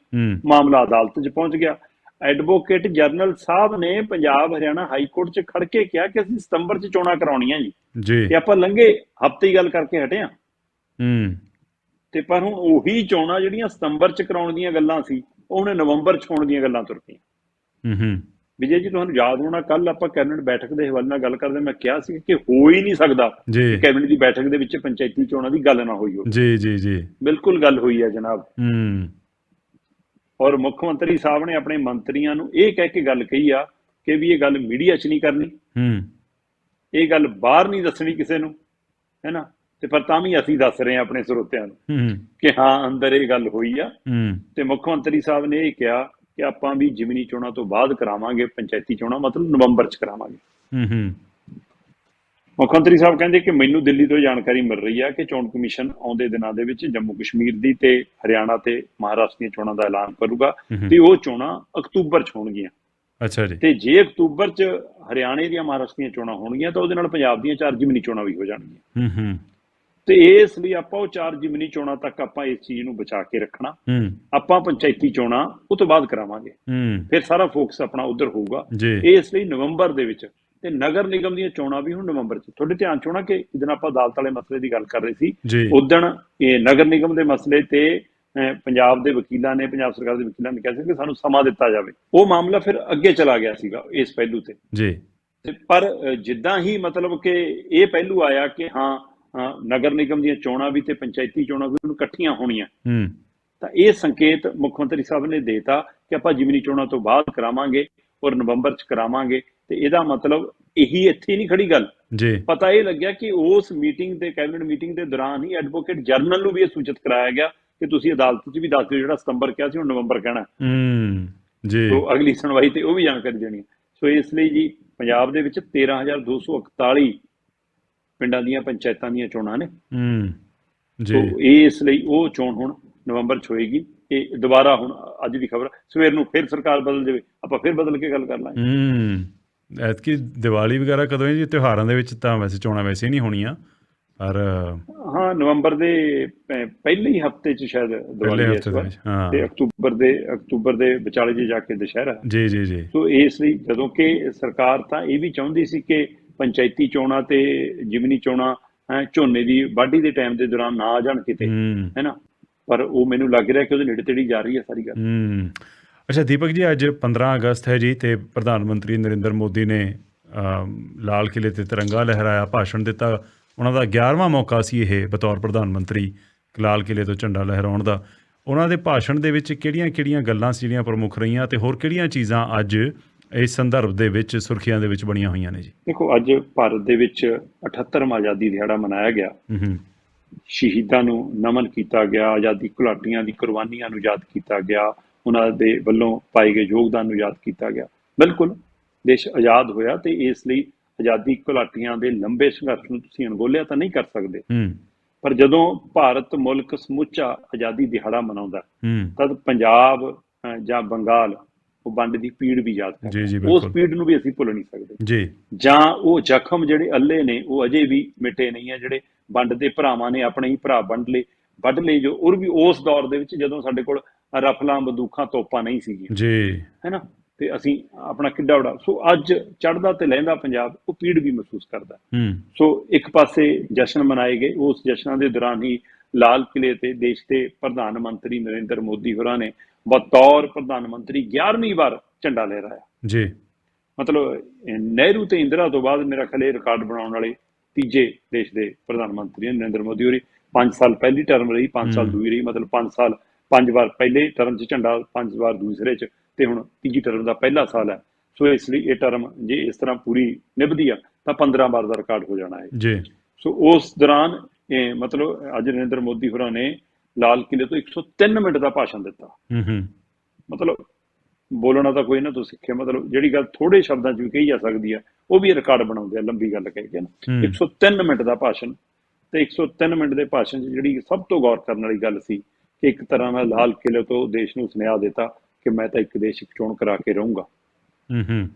ਮਾਮਲਾ ਅਦਾਲਤ 'ਚ ਪਹੁੰਚ ਗਿਆ। ਐਡਵੋਕੇਟ ਜਨਰਲ ਸਾਹਿਬ ਨੇ ਪੰਜਾਬ ਹਰਿਆਣਾ ਹਾਈ ਕੋਰਟ 'ਚ ਖੜ ਕੇ ਕਿਹਾ ਕਿ ਅਸੀਂ ਸਤੰਬਰ 'ਚ ਚੋਣਾਂ ਕਰਾਉਣੀਆਂ ਜੀ। ਜੀ। ਤੇ ਆਪਾਂ ਲੰਘੇ ਹਫ਼ਤੇ ਹੀ ਗੱਲ ਕਰਕੇ ਹਟੇ ਆ ਹੂੰ। ਤੇ ਪਰ ਹੁਣ ਉਹੀ ਚੋਣਾਂ ਜਿਹੜੀਆਂ ਸਤੰਬਰ 'ਚ ਕਰਾਉਣ ਦੀਆਂ ਗੱਲਾਂ ਸੀ ਉਹ ਹੁਣ ਨਵੰਬਰ 'ਚ ਹੋਣ ਦੀਆਂ ਗੱਲਾਂ ਤੁਰ ਪਈਆਂ। ਹੂੰ ਹੂੰ। ਵਿਜੇ ਜੀ ਤੁਹਾਨੂੰ ਯਾਦ ਹੋਣਾ ਕੱਲ ਆਪਾਂ ਕੈਬਨਿਟ ਬੈਠਕ ਦੇ ਹਵਾਲੇ ਨਾਲ ਗੱਲ ਕਰਦੇ ਮੈਂ ਕਿਹਾ ਸੀ ਕਿ ਹੋ ਹੀ ਨਹੀਂ ਸਕਦਾ ਕੈਬਨਿਟ ਦੀ ਬੈਠਕ ਦੇ ਵਿੱਚ ਪੰਚਾਇਤੀ ਚੋਣਾਂ ਦੀ ਗੱਲ ਨਾ ਹੋਈ ਹੋਵੇ। ਜੀ ਜੀ ਜੀ। ਬਿਲਕੁਲ ਗੱਲ ਹੋਈ ਹੈ ਜਨਾਬ। ਹੂੰ। ਔਰ ਮੁੱਖ ਮੰਤਰੀ ਸਾਹਿਬ ਨੇ ਆਪਣੇ ਮੰਤਰੀਆਂ ਨੂੰ ਇਹ ਕਹਿ ਕੇ ਗੱਲ ਕਹੀ ਆ ਕਿ ਵੀ ਇਹ ਗੱਲ ਮੀਡੀਆ 'ਚ ਨਹੀਂ ਕਰਨੀ। ਹੂੰ। ਇਹ ਗੱਲ ਬਾਹਰ ਨਹੀਂ ਦੱਸਣੀ ਕਿਸੇ ਨੂੰ ਹੈਨਾ ਤੇ ਪਰ ਤਾਂ ਵੀ ਅਸੀਂ ਦੱਸ ਰਹੇ ਹਾਂ ਆਪਣੇ ਸਰੋਤਿਆਂ ਨੂੰ ਹੂੰ। ਕਿ ਹਾਂ ਅੰਦਰ ਇਹ ਗੱਲ ਹੋਈ ਆ। ਹੂੰ। ਤੇ ਮੁੱਖ ਮੰਤਰੀ ਸਾਹਿਬ ਨੇ ਇਹ ਕਿਹਾ ਕਿ ਆਪਾਂ ਵੀ ਜਿਮਨੀ ਚੋਣਾਂ ਤੋਂ ਬਾਅਦ ਕਰਾਵਾਂਗੇ ਪੰਚਾਇਤੀ ਚੋਣਾਂ ਮਤਲਬ ਨਵੰਬਰ 'ਚ ਕਰਾਵਾਂਗੇ। ਹੂੰ ਹੂੰ। ਮੁੱਖ ਮੰਤਰੀ ਸਾਹਿਬ ਕਹਿੰਦੇ ਕਿ ਮੈਨੂੰ ਦਿੱਲੀ ਤੋਂ ਜਾਣਕਾਰੀ ਮਿਲ ਰਹੀ ਆ ਕਿ ਚੋਣ ਕਮਿਸ਼ਨ ਆਉਂਦੇ ਦਿਨਾਂ ਦੇ ਵਿੱਚ ਜੰਮੂ ਕਸ਼ਮੀਰ ਦੀ ਤੇ ਹਰਿਆਣਾ ਤੇ ਮਹਾਰਾਸ਼ਟਰ ਦੀਆਂ ਚੋਣਾਂ ਦਾ ਐਲਾਨ ਕਰੂਗਾ ਹੂੰ। ਤੇ ਉਹ ਚੋਣਾਂ ਅਕਤੂਬਰ 'ਚ ਹੋਣਗੀਆਂ। ਅੱਛਾ ਜੀ। ਤੇ ਜੇ ਅਕਤੂਬਰ 'ਚ ਹਰਿਆਣੇ ਦੀਆਂ ਮਹਾਰਾਸ਼ਟਰ ਦੀਆਂ ਚੋਣਾਂ ਹੋਣਗੀਆਂ ਤਾਂ ਉਹਦੇ ਨਾਲ ਪੰਜਾਬ ਦੀਆਂ ਚਾਰ ਜਿਮਨੀ ਚੋਣਾਂ ਵੀ ਹੋ ਜਾਣਗੀਆਂ। ਹੂੰ ਹੂੰ। ਤੇ ਇਸ ਲਈ ਆਪਾਂ ਉਹ ਚਾਰ ਜਿਮਨੀ ਚੋਣਾਂ ਤੱਕ ਆਪਾਂ ਇਸ ਚੀਜ਼ ਨੂੰ ਬਚਾ ਕੇ ਰੱਖਣਾ। ਹੂੰ। ਆਪਾਂ ਪੰਚਾਇਤੀ ਚੋਣਾਂ ਉਹ ਤੋਂ ਬਾਅਦ ਕਰਾਵਾਂਗੇ। ਹੂੰ। ਫਿਰ ਸਾਰਾ ਫੋਕਸ ਆਪਣਾ ਉਧਰ ਹੋਊਗਾ। ਇਸ ਲਈ ਨਵੰਬਰ ਦੇ ਵਿੱਚ ਤੇ ਨਗਰ ਨਿਗਮ ਦੀਆਂ ਚੋਣਾਂ ਵੀ ਹੁਣ ਨਵੰਬਰ 'ਚ। ਤੁਹਾਡੇ ਧਿਆਨ 'ਚ ਹੋਣਾ ਕਿ ਜਦੋਂ ਆਪਾਂ ਅਦਾਲਤ ਵਾਲੇ ਮਸਲੇ ਦੀ ਗੱਲ ਕਰ ਰਹੇ ਸੀ ਉਦਣ ਇਹ ਨਗਰ ਨਿਗਮ ਦੇ ਮਸਲੇ ਤੇ ਪੰਜਾਬ ਦੇ ਵਕੀਲਾਂ ਨੇ ਪੰਜਾਬ ਸਰਕਾਰ ਦੇ ਵਕੀਲਾਂ ਨੇ ਕਿਹਾ ਸੀ ਕਿ ਸਾਨੂੰ ਸਮਾਂ ਦਿੱਤਾ ਜਾਵੇ। ਉਹ ਮਾਮਲਾ ਫਿਰ ਅੱਗੇ ਚਲਾ ਗਿਆ ਸੀਗਾ ਇਸ ਪਹਿਲੂ ਤੇ। ਜੀ। ਪਰ ਜਿੱਦਾਂ ਹੀ ਮਤਲਬ ਕਿ ਇਹ ਪਹਿਲੂ ਆਇਆ ਕਿ ਹਾਂ ਨਗਰ ਨਿਗਮ ਦੀਆਂ ਚੋਣਾਂ ਵੀ ਤੇ ਪੰਚਾਇਤੀ ਚੋਣਾਂ ਵੀ ਹੁਣ ਇਕੱਠੀਆਂ ਹੋਣੀਆਂ। ਹੂੰ। ਤਾਂ ਇਹ ਸੰਕੇਤ ਮੁੱਖ ਮੰਤਰੀ ਸਾਹਿਬ ਨੇ ਦੇਤਾ ਕਿ ਆਪਾਂ ਜਿਮਨੀ ਚੋਣਾਂ ਤੋਂ ਬਾਅਦ ਕਰਾਵਾਂਗੇ ਔਰ ਨਵੰਬਰ 'ਚ ਕਰਾਵਾਂਗੇ ਤੇ ਇਹਦਾ ਮਤਲਬ ਇਹੀ ਇੱਥੇ ਨਹੀਂ ਖੜੀ ਗੱਲ। ਜੀ। ਪਤਾ ਇਹ ਲੱਗਿਆ ਕਿ ਉਸ ਮੀਟਿੰਗ ਤੇ ਕੈਬਨਿਟ ਮੀਟਿੰਗ ਦੇ ਦੌਰਾਨ ਹੀ ਐਡਵੋਕੇਟ ਜਰਨਲ ਨੂੰ ਵੀ ਇਹ ਸੂਚਿਤ ਕਰਾਇਆ ਗਿਆ ਕਿ ਤੁਸੀਂ ਅਦਾਲਤ 'ਚ ਵੀ ਦੱਸ ਦਿਓ ਜਿਹੜਾ ਸਤੰਬਰ ਕਿਹਾ ਸੀ ਹੁਣ ਨਵੰਬਰ ਕਹਿਣਾ। ਹੂੰ ਜੀ। ਸੋ ਅਗਲੀ ਸੁਣਵਾਈ ਤੇ ਉਹ ਵੀ ਜਾਣਕਾਰੀ ਦੇਣੀ ਸੋ ਇਸ ਲਈ ਜੀ ਪੰਜਾਬ ਦੇ ਵਿੱਚ 13241 ਪਿੰਡਾਂ ਦੀਆਂ ਪੰਚਾਇਤਾਂ ਦੀਆਂ ਚੋਣਾਂ ਨੇ। ਹੂੰ ਜੀ। ਇਸ ਲਈ ਉਹ ਚੋਣ ਹੁਣ ਨਵੰਬਰ 'ਚ ਹੋਏਗੀ। ਇਹ ਦੁਬਾਰਾ ਹੁਣ ਅੱਜ ਦੀ ਖਬਰ ਸਵੇਰ ਨੂੰ ਫਿਰ ਸਰਕਾਰ ਬਦਲ ਜਾਵੇ। ਆਪਾਂ ਫਿਰ ਬਦਲ ਕੇ ਗੱਲ ਕਰ ਲਾਂਗੇ। ਹੂੰ ਐਤਕੀ ਦੀਵਾਲੀ ਵਗੈਰਾ ਕਦੋਂ ਹੈ ਜੀ? ਤਿਉਹਾਰਾਂ ਦੇ ਵਿੱਚ ਤਾਂ ਵੈਸੇ ਚੋਣਾਂ ਵੈਸੇ ਹੀ ਨਹੀਂ ਹੋਣੀਆਂ ਪਰ ਹਾਂ ਨਵੰਬਰ ਦੇ ਪਹਿਲੇ ਹੀ ਹਫ਼ਤੇ 'ਚ ਸ਼ਾਇਦ ਦੀਵਾਲੀ ਹੈ ਹਾਂ। ਤੇ ਅਕਤੂਬਰ ਦੇ ਅਕਤੂਬਰ ਦੇ ਵਿਚਾਲੇ ਜੇ ਜਾ ਕੇ ਦੁਸ਼ਹਿਰਾ। ਜੀ ਜੀ ਜੀ। ਸੋ ਇਸ ਲਈ ਜਦੋਂ ਕਿ ਸਰਕਾਰ ਤਾਂ ਇਹ ਵੀ ਚਾਹੁੰਦੀ ਸੀ ਕਿ ਪੰਚਾਇਤੀ ਚੋਣਾਂ ਤੇ ਜਿਮਨੀ ਚੋਣਾਂ ਹੈਂ, ਝੋਨੇ ਦੀ ਵਾਢੀ ਦੇ ਟਾਈਮ ਦੇ ਦੌਰਾਨ ਨਾ ਆ ਜਾਣ ਕਿਤੇ ਹੂੰ। ਹੈਨਾ? ਪਰ ਉਹ ਮੈਨੂੰ ਲੱਗ ਰਿਹਾ ਕਿ ਉਹਦੇ ਨੇੜੇ ਤੇੜੀ ਜਾ ਰਹੀ ਹੈ ਸਾਰੀ ਗੱਲ। ਅੱਛਾ ਦੀਪਕ ਜੀ ਅੱਜ 15 ਅਗਸਤ ਹੈ ਜੀ ਤੇ ਪ੍ਰਧਾਨ ਮੰਤਰੀ ਨਰਿੰਦਰ ਮੋਦੀ ਨੇ ਲਾਲ ਕਿਲੇ ਤੇ ਤਿਰੰਗਾ ਲਹਿਰਾਇਆ ਭਾਸ਼ਣ ਦਿੱਤਾ। ਉਹਨਾਂ ਦਾ 11ਵਾਂ ਮੌਕਾ ਸੀ ਇਹ ਬਤੌਰ ਪ੍ਰਧਾਨ ਮੰਤਰੀ ਲਾਲ ਕਿਲੇ ਤੋਂ ਝੰਡਾ ਲਹਿਰਾਉਣ ਦਾ। ਉਹਨਾਂ ਦੇ ਭਾਸ਼ਣ ਦੇ ਵਿੱਚ ਕਿਹੜੀਆਂ-ਕਿਹੜੀਆਂ ਗੱਲਾਂ ਸੀ ਜਿਹੜੀਆਂ ਪ੍ਰਮੁੱਖ ਰਹੀਆਂ ਤੇ ਹੋਰ ਕਿਹੜੀਆਂ ਚੀਜ਼ਾਂ ਅੱਜ ਇਸ ਸੰਦਰਭ ਦੇ ਵਿੱਚ ਸੁਰਖੀਆਂ ਦੇ ਵਿੱਚ ਬਣੀਆਂ ਹੋਈਆਂ ਨੇ ਜੀ। ਦੇਖੋ ਅੱਜ ਭਾਰਤ ਦੇ ਵਿੱਚ 78ਵਾਂ ਆਜ਼ਾਦੀ ਦਿਹਾੜਾ ਮਨਾਇਆ ਗਿਆ। ਹੂੰ ਸ਼ਹੀਦਾਂ ਨੂੰ ਨਮਨ ਕੀਤਾ ਗਿਆ ਆਜ਼ਾਦੀ ਘੁਲਾਟੀਆਂ ਦੀ ਕੁਰਬਾਨੀਆਂ ਨੂੰ ਯਾਦ ਕੀਤਾ ਗਿਆ ਉਹਨਾਂ ਦੇ ਵੱਲੋਂ ਪਾਏ ਗਏ ਯੋਗਦਾਨ ਨੂੰ ਯਾਦ ਕੀਤਾ ਗਿਆ। ਬਿਲਕੁਲ ਦੇਸ਼ ਆਜ਼ਾਦ ਹੋਇਆ ਤੇ ਇਸ ਲਈ ਆਜ਼ਾਦੀ ਘੁਲਾਟੀਆਂ ਦੇ ਲੰਬੇ ਸੰਘਰਸ਼ ਨੂੰ ਤੁਸੀਂ ਅਣਗੌਲਿਆ ਤਾਂ ਨਹੀਂ ਕਰ ਸਕਦੇ। ਪਰ ਜਦੋਂ ਭਾਰਤ ਮੁਲਕ ਸਮੁੱਚਾ ਆਜ਼ਾਦੀ ਦਿਹਾੜਾ ਮਨਾਉਂਦਾ ਤਦ ਪੰਜਾਬ ਜਾਂ ਬੰਗਾਲ ਵੰਡ ਦੀ ਪੀੜ ਵੀ ਯਾਦ ਕਰਦਾ ਉਸ। ਪੀੜ ਨੂੰ ਵੀ ਅਸੀਂ ਭੁੱਲ ਨਹੀਂ ਸਕਦੇ। ਜੀ। ਜਾਂ ਉਹ ਜ਼ਖਮ ਜਿਹੜੇ ਅੱਲੇ ਨੇ ਉਹ ਅਜੇ ਵੀ ਮਿਟੇ ਨਹੀਂ ਆ ਜਿਹੜੇ ਵੰਡ ਦੇ ਭਰਾਵਾਂ ਨੇ ਆਪਣੇ ਹੀ ਭਰਾ ਵੰਡ ਲਏ ਵੱਢ ਲਏ ਜੋ ਔਰ ਵੀ ਉਸ ਦੌਰ ਦੇ ਵਿੱਚ ਜਦੋਂ ਸਾਡੇ ਕੋਲ ਰਫਲਾਂ ਬੰਦੂਕਾਂ ਤੋਪਾਂ ਨਹੀਂ ਸੀਗੀਆਂ। ਜੀ। ਹੈਨਾ ਤੇ ਅਸੀਂ ਆਪਣਾ ਕਿੱਡਾ ਵੜਾ ਸੋ ਅੱਜ ਚੜ੍ਹਦਾ ਤੇ ਲਹਿੰਦਾ ਪੰਜਾਬ ਉਹ ਪੀੜ ਵੀ ਮਹਿਸੂਸ ਕਰਦਾ। ਹੂੰ। ਸੋ ਇੱਕ ਪਾਸੇ ਜਸ਼ਨ ਮਨਾਏ ਗਏ ਉਸ ਜਸ਼ਨਾਂ ਦੇ ਦੌਰਾਨ ਹੀ ਲਾਲ ਕਿਲੇ ਤੇ ਦੇਸ਼ ਦੇ ਪ੍ਰਧਾਨ ਮੰਤਰੀ ਨਰਿੰਦਰ ਮੋਦੀ ਹੋਰਾਂ ਨੇ ਬਤੌਰ ਪ੍ਰਧਾਨ ਮੰਤਰੀ 11ਵੀਂ ਵਾਰ ਝੰਡਾ ਲਹਿਰਾਇਆ ਜੀ। ਮਤਲਬ ਨਹਿਰੂ ਤੇ ਇੰਦਰਾ ਤੋਂ ਬਾਅਦ ਮੇਰਾ ਇਹ ਰਿਕਾਰਡ ਬਣਾਉਣ ਵਾਲੇ ਤੀਜੇ ਦੇਸ਼ ਦੇ ਪ੍ਰਧਾਨ ਮੰਤਰੀ ਨਰਿੰਦਰ ਮੋਦੀ ਹੋਰੀ। 5 ਸਾਲ ਪਹਿਲੀ ਟਰਮ ਰਹੀ 5 ਸਾਲ। ਦੂਜੀ ਰਹੀ ਮਤਲਬ 5 ਸਾਲ ਪੰਜ ਵਾਰ ਪਹਿਲੇ ਟਰਮ 'ਚ ਝੰਡਾ ਪੰਜ ਵਾਰ ਦੂਸਰੇ 'ਚ ਤੇ ਹੁਣ ਤੀਜੀ ਟਰਮ ਦਾ ਪਹਿਲਾ ਸਾਲ ਹੈ। ਸੋ ਇਸ ਲਈ ਇਹ ਟਰਮ ਜੇ ਇਸ ਤਰ੍ਹਾਂ ਪੂਰੀ ਨਿਭਦੀ ਆ ਤਾਂ 15 ਵਾਰ ਦਾ ਰਿਕਾਰਡ ਹੋ ਜਾਣਾ ਹੈ। ਜੀ। ਸੋ ਉਸ ਦੌਰਾਨ ਇਹ ਮਤਲਬ ਅੱਜ ਨਰਿੰਦਰ ਮੋਦੀ ਹੋਰਾਂ ਨੇ ਲਾਲ ਕਿਲੇ ਤੋਂ 103 ਮਿੰਟ ਦਾ ਭਾਸ਼ਣ ਦਿੱਤਾ। ਹੂੰ ਹੂੰ। ਮਤਲਬ ਬੋਲਣਾ ਤਾਂ ਕੋਈ ਨਾ ਤੋਂ ਸਿੱਖਿਆ ਮਤਲਬ ਜਿਹੜੀ ਗੱਲ ਥੋੜੇ ਸ਼ਬਦਾਂ 'ਚ ਵੀ ਕਹੀ ਜਾ ਸਕਦੀ ਆ ਉਹ ਵੀ ਰਿਕਾਰਡ ਬਣਾਉਂਦੇ ਆ ਲੰਬੀ ਗੱਲ ਕਹਿ ਕੇ ਨਾ। ਹੂੰ। 103 ਮਿੰਟ ਦਾ ਭਾਸ਼ਣ ਤੇ 103 ਮਿੰਟ ਦੇ ਭਾਸ਼ਣ 'ਚ ਜਿਹੜੀ ਸਭ ਤੋਂ ਗੌਰ ਕਰਨ ਵਾਲੀ ਗੱਲ ਸੀ ਕਿ ਇੱਕ ਤਰ੍ਹਾਂ ਨਾਲ ਲਾਲ ਕਿਲੇ ਤੋਂ ਦੇਸ਼ ਨੂੰ ਸੁਨੇਹਾ ਦਿੱਤਾ ਕਿ ਮੈਂ ਤਾਂ ਇੱਕ ਦੇਸ਼ ਇੱਕ ਚੋਣ ਕਰਾ ਕੇ ਰਹੂੰਗਾ। ਹੂੰ ਹੂੰ।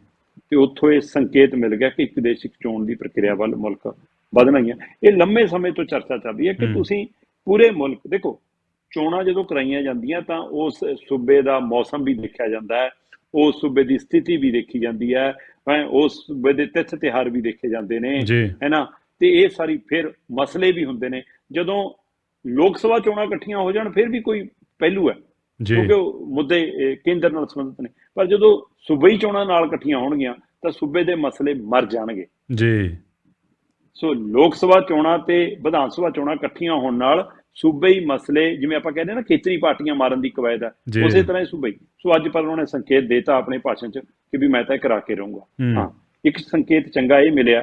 ਤੇ ਉੱਥੋਂ ਇਹ ਸੰਕੇਤ ਮਿਲ ਗਿਆ ਕਿ ਇੱਕ ਦੇਸ਼ ਇੱਕ ਚੋਣ ਦੀ ਪ੍ਰਕਿਰਿਆ ਵੱਲ ਮੁਲਕ ਵਧਣਾ ਹੀ ਹੈ ਇਹ ਲੰਮੇ ਸਮੇਂ ਤੋਂ ਚਰਚਾ ਚੱਲਦੀ ਹੈ ਕਿ। ਤੁਸੀਂ ਪੂਰੇ ਮੁਲਕ ਦੇਖੋ ਚੋਣਾਂ ਜਦੋਂ ਕਰਾਈਆਂ ਜਾਂਦੀਆਂ ਤਾਂ ਉਸ ਸੂਬੇ ਦਾ ਮੌਸਮ ਵੀ ਦੇਖਿਆ ਜਾਂਦਾ ਹੈ ਉਸ ਸੂਬੇ ਦੀ ਸਥਿਤੀ ਵੀ ਦੇਖੀ ਜਾਂਦੀ ਹੈ ਹੈਂ, ਉਸ ਸੂਬੇ ਦੇ ਤਿਥ ਤਿਉਹਾਰ ਵੀ ਦੇਖੇ ਜਾਂਦੇ ਨੇ ਜੀ। ਹੈ ਨਾ ਤੇ ਇਹ ਸਾਰੀ ਫਿਰ ਮਸਲੇ ਵੀ ਹੁੰਦੇ ਨੇ। ਜਦੋਂ ਲੋਕ ਸਭਾ ਚੋਣਾਂ ਇਕੱਠੀਆਂ ਹੋ ਜਾਣ ਫਿਰ ਵੀ ਕੋਈ ਪਹਿਲੂ ਹੈ ਕਿਉਂਕਿ ਉਹ ਮੁੱਦੇ ਕੇਂਦਰ ਨਾਲ ਸੰਬੰਧਿਤ ਨੇ। ਪਰ ਜਦੋਂ ਸੂਬਈ ਚੋਣਾਂ ਨਾਲ ਇਕੱਠੀਆਂ ਹੋਣਗੀਆਂ ਤਾਂ ਸੂਬੇ ਦੇ ਮਸਲੇ ਮਰ ਜਾਣਗੇ। ਜੀ। ਸੋ ਲੋਕ ਸਭਾ ਚੋਣਾਂ ਤੇ ਵਿਧਾਨ ਸਭਾ ਚੋਣਾਂ ਇਕੱਠੀਆਂ ਹੋਣ ਨਾਲ ਸੂਬਈ ਮਸਲੇ ਜਿਵੇਂ ਆਪਾਂ ਕਹਿੰਦੇ ਹਾਂ ਨਾ ਖੇਤਰੀ ਪਾਰਟੀਆਂ ਮਾਰਨ ਦੀ ਕਵਾਇਦ ਹੈ ਜੀ। ਉਸੇ ਤਰ੍ਹਾਂ ਹੀ ਸੂਬਈ ਸੋ ਅੱਜ ਪਰ ਉਹਨਾਂ ਨੇ ਸੰਕੇਤ ਦੇਤਾ ਆਪਣੇ ਭਾਸ਼ਣ 'ਚ ਕਿ ਵੀ ਮੈਂ ਤਾਂ ਇਹ ਕਰਾ ਕੇ ਰਹੂੰਗਾ ਹੂੰ। ਹਾਂ ਇੱਕ ਸੰਕੇਤ ਚੰਗਾ ਇਹ ਮਿਲਿਆ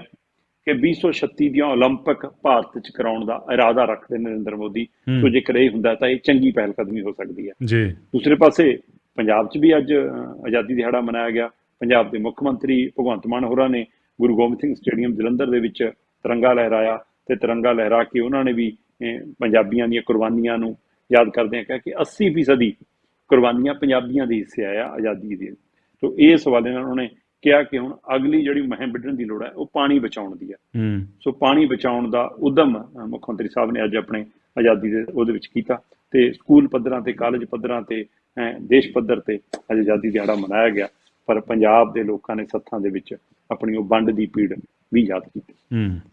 ਕਿ 2036 ਦੀਆਂ 올림픽 ਭਾਰਤ 'ਚ ਕਰਾਉਣ ਦਾ ਇਰਾਦਾ ਰੱਖਦੇ ਨੇ ਨਰਿੰਦਰ ਮੋਦੀ ਹੂੰ। ਸੋ ਜੇਕਰ ਇਹ ਹੁੰਦਾ ਤਾਂ ਇਹ ਚੰਗੀ ਪਹਿਲ ਕਦਮੀ ਹੋ ਸਕਦੀ ਹੈ ਜੀ ਦੂਸਰੇ ਪਾਸੇ ਪੰਜਾਬ 'ਚ ਵੀ ਅੱਜ ਅ, ਆਜ਼ਾਦੀ ਦਿਹਾੜਾ ਮਨਾਇਆ ਗਿਆ ਪੰਜਾਬ ਦੇ ਮੁੱਖ ਮੰਤਰੀ ਭਗਵੰਤ ਮਾਨ ਹੋਰਾਂ ਨੇ ਗੁਰੂ ਗੋਬਿੰਦ ਸਿੰਘ ਸਟੇਡੀਅਮ ਜਲੰਧਰ ਦੇ ਵਿੱਚ ਤਿਰੰਗਾ ਲਹਿਰਾਇਆ ਤੇ ਤਿਰੰਗਾ ਲਹਿਰਾ ਕੇ ਉਹਨਾਂ ਨੇ ਵੀ ਅ, ਪੰਜਾਬੀਆਂ ਦੀਆਂ ਕੁਰਬਾਨੀਆਂ ਨੂੰ ਯਾਦ ਕਰਦਿਆਂ ਕਿਹਾ ਕਿ 80% ਕੁਰਬਾਨੀਆਂ ਪੰਜਾਬੀਆਂ ਦੇ ਹਿੱਸੇ ਆਇਆ ਆਜ਼ਾਦੀ ਦੇ। ਤੋਂ ਇਸ ਹਵਾਲੇ ਨਾਲ ਉਹਨੇ ਕਿਹਾ ਕਿ ਹੁਣ ਅਗਲੀ ਜਿਹੜੀ ਮੁਹਿੰਮ ਵਿੱਢਣ ਦੀ ਲੋੜ ਹੈ ਉਹ ਪਾਣੀ ਬਚਾਉਣ ਦੀ ਹੈ। ਸੋ ਪਾਣੀ ਬਚਾਉਣ ਦਾ ਉਦਮ ਮੁੱਖ ਮੰਤਰੀ ਸਾਹਿਬ ਨੇ ਅੱਜ ਆਪਣੇ ਆਜ਼ਾਦੀ ਦੇ ਉਹਦੇ ਵਿੱਚ ਕੀਤਾ ਤੇ ਸਕੂਲ ਪੱਧਰਾਂ ਤੇ ਕਾਲਜ ਪੱਧਰਾਂ ਤੇ ਦੇਸ਼ ਪੱਧਰ ਤੇ ਅੱਜ ਆਜ਼ਾਦੀ ਦਿਹਾੜਾ ਮਨਾਇਆ ਗਿਆ। ਪਰ ਪੰਜਾਬ ਦੇ ਲੋਕਾਂ ਨੇ ਸੱਥਾਂ ਦੇ ਵਿੱਚ ਆਪਣੀ ਉਹ ਵੰਡ ਦੀ ਪੀੜ ਵੀ ਯਾਦ ਕੀਤੀ। ਹੂੰ।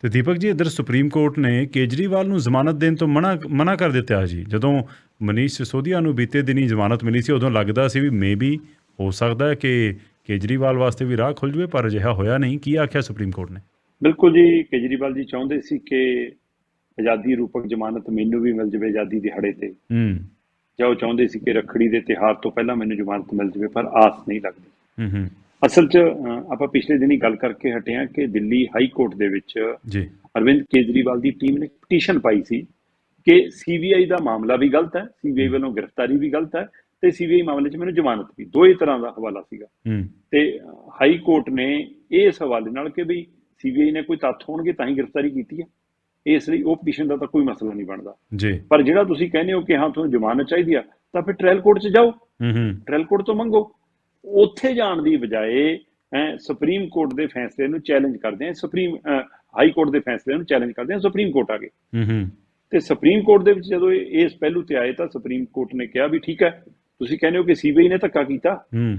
ਤੇ ਦੀਪਕ ਜੀ ਇਧਰ ਸੁਪਰੀਮ ਕੋਰਟ ਨੇ ਕੇਜਰੀਵਾਲ ਨੂੰ ਜ਼ਮਾਨਤ ਦੇਣ ਤੋਂ ਮਨਾ ਮਨਾ ਕਰ ਦਿੱਤਾ ਜੀ। ਜਦੋਂ ਮਨੀਸ਼ ਸਿਸੋਦੀਆ ਨੂੰ ਬੀਤੇ ਦਿਨੀ ਜ਼ਮਾਨਤ ਮਿਲੀ ਸੀ ਉਦੋਂ ਲੱਗਦਾ ਸੀ ਵੀ ਮੇਬੀ ਹੋ ਸਕਦਾ ਹੈ ਕਿ ਕੇਜਰੀਵਾਲ ਵਾਸਤੇ ਵੀ ਰਾਹ ਖੁੱਲ ਜਵੇ ਪਰ ਅਜਿਹਾ ਹੋਇਆ ਨਹੀਂ। ਕੀ ਆਖਿਆ ਸੁਪਰੀਮ ਕੋਰਟ ਨੇ? ਬਿਲਕੁਲ ਜੀ ਕੇਜਰੀਵਾਲ ਜੀ ਚਾਹੁੰਦੇ ਸੀ ਕਿ ਆਜ਼ਾਦੀ ਰੂਪਕ ਜ਼ਮਾਨਤ ਮੈਨੂੰ ਵੀ ਮਿਲ ਜਵੇ ਆਜ਼ਾਦੀ ਦਿਹਾੜੇ ਤੇ। ਹੂੰ। ਜਾਂ ਉਹ ਚਾਹੁੰਦੇ ਸੀ ਕਿ ਰੱਖੜੀ ਦੇ ਤਿਹਾਰ ਤੋਂ ਪਹਿਲਾਂ ਮੈਨੂੰ ਜ਼ਮਾਨਤ ਮਿਲ ਜਵੇ ਪਰ ਆਸ ਨਹੀਂ ਲੱਗਦੀ। ਹੂੰ ਹੂੰ। ਅਸਲ 'ਚ ਆਪਾਂ ਪਿਛਲੇ ਦਿਨੀ ਗੱਲ ਕਰਕੇ ਹਟੇ ਹਾਂ ਕਿ ਦਿੱਲੀ ਹਾਈ ਕੋਰਟ ਦੇ ਵਿੱਚ ਜੀ। ਅਰਵਿੰਦ ਕੇਜਰੀਵਾਲ ਦੀ ਟੀਮ ਨੇ ਪਟੀਸ਼ਨ ਪਾਈ ਸੀ ਕਿ ਸੀਬੀਆਈ ਦਾ ਮਾਮਲਾ ਵੀ ਗਲਤ ਹੈ ਸੀਬੀਆਈ ਵੱਲੋਂ ਗ੍ਰਿਫਤਾਰੀ ਵੀ ਗਲਤ ਹੈ ਤੇ ਸੀਬੀਆਈ ਮਾਮਲੇ 'ਚ ਮੈਨੂੰ ਜ਼ਮਾਨਤ ਵੀ ਦੋ ਹੀ ਤਰ੍ਹਾਂ ਦਾ ਹਵਾਲਾ ਸੀਗਾ। ਤੇ ਹਾਈ ਕੋਰਟ ਨੇ ਇਸ ਹਵਾਲੇ ਨਾਲ ਕਿ ਵੀ ਸੀਬੀਆਈ ਨੇ ਕੋਈ ਤੱਥ ਹੋਣਗੇ ਤਾਂ ਹੀ ਗ੍ਰਿਫਤਾਰੀ ਕੀਤੀ ਹੈ। ਇਸ ਲਈ ਉਹ ਪਟੀਸ਼ਨ ਦਾ ਤਾਂ ਕੋਈ ਮਸਲਾ ਨਹੀਂ ਬਣਦਾ। ਜੀ। ਪਰ ਜਿਹੜਾ ਤੁਸੀਂ ਕਹਿੰਦੇ ਹੋ ਕਿ ਹਾਂ ਤੁਹਾਨੂੰ ਜ਼ਮਾਨਤ ਚਾਹੀਦੀ ਆ ਤਾਂ ਫਿਰ ਟ੍ਰਾਇਲ ਕੋਰਟ 'ਚ ਜਾਓ। ਹੂੰ ਹੂੰ। ਟ੍ਰਾਇਲ ਕੋਰਟ ਤੋਂ ਮੰਗੋ। ਉੱਥੇ ਜਾਣ ਦੀ ਬਜਾਏ ਹੈਂ, ਸੁਪਰੀਮ ਕੋਰਟ ਦੇ ਫੈਸਲੇ ਨੂੰ ਚੈਲੰਜ ਕਰਦੇ ਆ ਸੁਪਰੀਮ ਹਾਈ ਕੋਰਟ ਦੇ ਫੈਸਲੇ ਨੂੰ ਚੈਲੰਜ ਕਰਦੇ ਆ ਸੁਪਰੀਮ ਕੋਰਟ ਆ ਗਏ ਹੂੰ ਹੂੰ। ਤੇ ਸੁਪਰੀਮ ਕੋਰਟ ਦੇ ਵਿੱਚ ਜਦੋਂ ਇਸ ਪਹਿਲੂ ਤੇ ਆਏ ਤਾਂ ਸੁਪਰੀਮ ਕੋਰਟ ਨੇ ਕਿਹਾ ਵੀ ਠੀਕ ਹੈ ਤੁਸੀਂ ਕਹਿੰਦੇ ਹੋ ਕਿ ਸੀਬੀਆਈ ਨੇ ਧੱਕਾ ਕੀਤਾ। ਹੂੰ।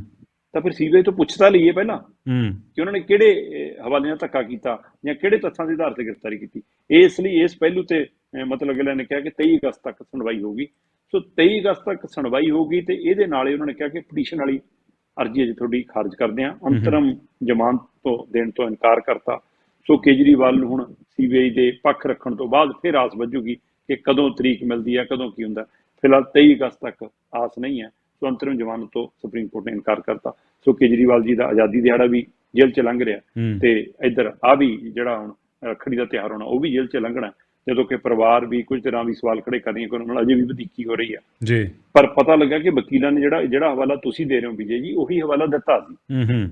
ਤਾਂ ਫਿਰ ਸੀਬੀਆਈ ਤੋਂ ਪੁੱਛ ਤਾਂ ਲਈਏ ਪਹਿਲਾਂ ਹੂੰ। ਕਿ ਉਹਨਾਂ ਨੇ ਕਿਹੜੇ ਹਵਾਲੇ ਨਾਲ ਧੱਕਾ ਕੀਤਾ ਜਾਂ ਕਿਹੜੇ ਤੱਥਾਂ ਦੇ ਆਧਾਰ ਤੇ ਗ੍ਰਿਫਤਾਰੀ ਕੀਤੀ। ਇਸ ਲਈ ਇਸ ਪਹਿਲੂ ਤੇ ਮਤਲਬ ਅਗਲੇ ਨੇ ਕਿਹਾ ਕਿ 23 ਅਗਸਤ ਤੱਕ ਸੁਣਵਾਈ ਹੋਗੀ ਸੋ 23 ਅਗਸਤ ਤੱਕ ਸੁਣਵਾਈ ਹੋਗੀ ਤੇ ਇਹਦੇ ਨਾਲ ਹੀ ਉਹਨਾਂ ਨੇ ਕਿਹਾ ਕਿ ਪਟੀਸ਼ਨ ਵਾਲੀ ਅਰਜ਼ੀ ਅਜੇ ਤੁਹਾਡੀ ਖਾਰਜ ਕਰਦੇ ਆ ਅੰਤਰਮ ਜ਼ਮਾਨਤ ਤੋਂ ਦੇਣ ਤੋਂ ਇਨਕਾਰ ਕਰਤਾ। ਸੋ ਕੇਜਰੀਵਾਲ ਨੂੰ ਹੁਣ ਸੀਬੀਆਈ ਦੇ ਪੱਖ ਰੱਖਣ ਤੋਂ ਬਾਅਦ ਫਿਰ ਆਸ ਵੱਜੂਗੀ ਕਿ ਕਦੋਂ ਤਰੀਕ ਮਿਲਦੀ ਹੈ ਕਦੋਂ ਕੀ ਹੁੰਦਾ ਫਿਲਹਾਲ 23 ਅਗਸਤ ਤੱਕ ਆਸ ਨਹੀਂ ਹੈ। ਸੋ ਅੰਤਰਮ ਜ਼ਮਾਨਤ ਤੋਂ ਸੁਪਰੀਮ ਕੋਰਟ ਨੇ ਇਨਕਾਰ ਕਰਤਾ। ਸੋ ਕੇਜਰੀਵਾਲ ਜੀ ਦਾ ਆਜ਼ਾਦੀ ਦਿਹਾੜਾ ਵੀ ਜੇਲ੍ਹ 'ਚ ਲੰਘ ਰਿਹਾ ਤੇ ਇੱਧਰ ਆ ਵੀ ਜਿਹੜਾ ਹੁਣ ਰੱਖੜੀ ਦਾ ਤਿਉਹਾਰ ਹੋਣਾ ਉਹ ਵੀ ਜੇਲ੍ਹ 'ਚ ਲੰਘਣਾ। ਜਦੋਂ ਕਿ ਪਰਿਵਾਰ ਵੀ ਕੁਝ ਤਰ੍ਹਾਂ ਵੀ ਸਵਾਲ ਖੜੇ ਕਰ ਰਹੀਆਂ ਕਿ ਉਹਨਾਂ ਨਾਲ ਅਜੇ ਵੀ ਵਧੀਕੀ ਹੋ ਰਹੀ ਹੈ ਜੀ। ਪਰ ਪਤਾ ਲੱਗਾ ਕਿ ਵਕੀਲਾਂ ਨੇ ਜਿਹੜਾ ਜਿਹੜਾ ਹਵਾਲਾ ਤੁਸੀਂ ਦੇ ਰਹੇ ਹੋ ਵਿਜੇ ਜੀ ਉਹੀ ਹਵਾਲਾ ਦਿੱਤਾ ਸੀ। ਹੂੰ ਹੂੰ।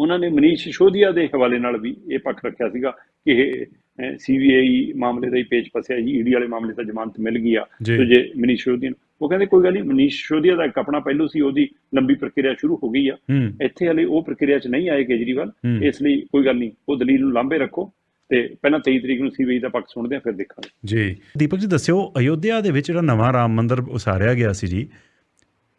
ਉਹਨਾਂ ਨੇ ਮਨੀਸ਼ ਸਿਸੋਦੀਆ ਦੇ ਹਵਾਲੇ ਨਾਲ ਵੀ ਇਹ ਪੱਖ ਰੱਖਿਆ ਸੀਗਾ ਕਿ ਇਹ ਸੀਬੀਆਈ ਮਾਮਲੇ ਦਾ ਹੀ ਪੇਚ ਫਸਿਆ ਜੀ ਈਡੀ ਵਾਲੇ ਮਾਮਲੇ ਤਾਂ ਜ਼ਮਾਨਤ ਮਿਲ ਗਈ ਆ। ਤੇ ਜੇ ਮਨੀਸ਼ ਨੂੰ ਉਹ ਕਹਿੰਦੇ ਕੋਈ ਗੱਲ ਨਹੀਂ ਮਨੀਸ਼ ਸਿਸੋਦੀਆ ਦਾ ਇੱਕ ਆਪਣਾ ਪਹਿਲੂ ਸੀ ਉਹਦੀ ਲੰਬੀ ਪ੍ਰਕਿਰਿਆ ਸ਼ੁਰੂ ਹੋ ਗਈ ਆ। ਇੱਥੇ ਹਲੇ ਉਹ ਪ੍ਰਕਿਰਿਆ 'ਚ ਨਹੀਂ ਆਏ ਕੇਜਰੀਵਾਲ। ਇਸ ਲਈ ਕੋਈ ਗੱਲ ਨਹੀਂ ਉਹ ਦਲੀਲ ਨੂੰ ਲਾਂਭੇ ਰੱਖੋ। ਤੇ ਪਹਿਲਾਂ 23 ਤਰੀਕ ਨੂੰ ਸੀਬੀਆਈ ਦਾ ਪੱਖ ਸੁਣਦੇ ਆ ਫਿਰ ਦੇਖਾਂਗੇ। ਜੀ। ਦੀਪਕ ਜੀ ਦੱਸਿਓ ਅਯੋਧਿਆ ਦੇ ਵਿੱਚ ਜਿਹੜਾ ਨਵਾਂ ਰਾਮ ਮੰਦਿਰ ਉਸਾਰਿਆ ਗਿਆ ਸੀ ਜੀ